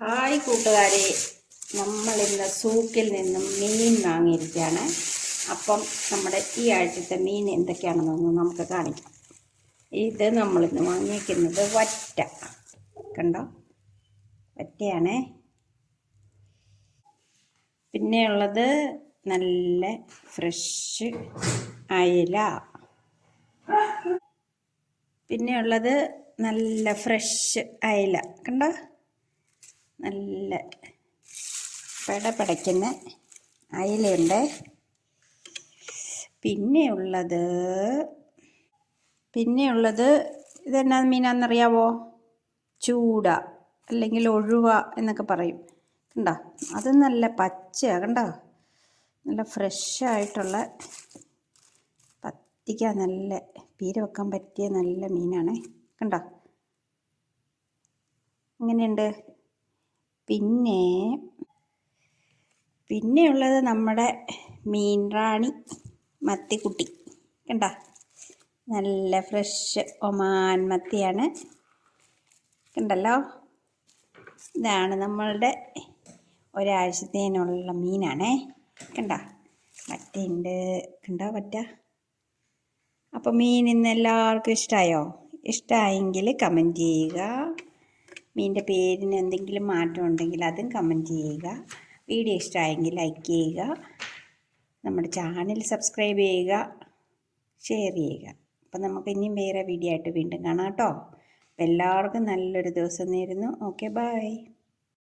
Hi കൂട്ടുകാരെ. നമ്മളിന്ന് സൂക്കിൽ നിന്നും മീൻ വാങ്ങിയിരിക്കുകയാണ്. അപ്പം നമ്മുടെ ഈ ആഴ്ചത്തെ മീൻ എന്തൊക്കെയാണെന്നൊന്ന് നമുക്ക് കാണിക്കാം. ഇത് നമ്മളിന്ന് വാങ്ങിയിരിക്കുന്നത് വറ്റ. കണ്ടോ? വറ്റയാണേ. പിന്നെയുള്ളത് നല്ല ഫ്രഷ് അയല. പിന്നെയുള്ളത് നല്ല ഫ്രഷ് അയല. കണ്ടോ? നല്ല പെടപെടയ്ക്കുന്ന അയിലയുണ്ട്. പിന്നെയുള്ളത് പിന്നെയുള്ളത് ഇതെന്നാ മീനാണെന്നറിയാവോ ചൂട അല്ലെങ്കിൽ ഒഴുവ എന്നൊക്കെ പറയും. കണ്ടോ? അത് നല്ല പച്ച കണ്ടോ? നല്ല ഫ്രഷ് ആയിട്ടുള്ള പത്തിക്ക നല്ല പീര വെക്കാൻ പറ്റിയ നല്ല മീനാണ്. കണ്ടോ? എങ്ങനെയുണ്ട്? പിന്നെ പിന്നെയുള്ളത് നമ്മുടെ മീൻ റാണി മത്തിക്കുട്ടി. കണ്ട? നല്ല ഫ്രഷ് ഒമാൻ മത്തിയാണ്. കണ്ടല്ലോ? ഇതാണ് നമ്മളുടെ ഒരാഴ്ചത്തേനുള്ള മീനാണേ. കണ്ട? വറ്റയുണ്ട് കണ്ടോ വറ്റ അപ്പോൾ മീൻ ഇന്ന് എല്ലാവർക്കും ഇഷ്ടമായോ ഇഷ്ടമായെങ്കിൽ കമന്റ് ചെയ്യുക. മീനിന്റെ പേരിന് എന്തെങ്കിലും മാറ്റം ഉണ്ടെങ്കിൽ അതും കമന്റ് ചെയ്യുക. വീഡിയോ ഇഷ്ടമായെങ്കിൽ ലൈക്ക് ചെയ്യുക. നമ്മുടെ ചാനൽ സബ്സ്ക്രൈബ് ചെയ്യുക. ഷെയർ ചെയ്യുക. അപ്പം നമുക്ക് ഇനിയും വേറെ വീഡിയോ ആയിട്ട് വീണ്ടും കാണാം കേട്ടോ. എല്ലാവർക്കും നല്ലൊരു ദിവസം നേരുന്നു. Okay bye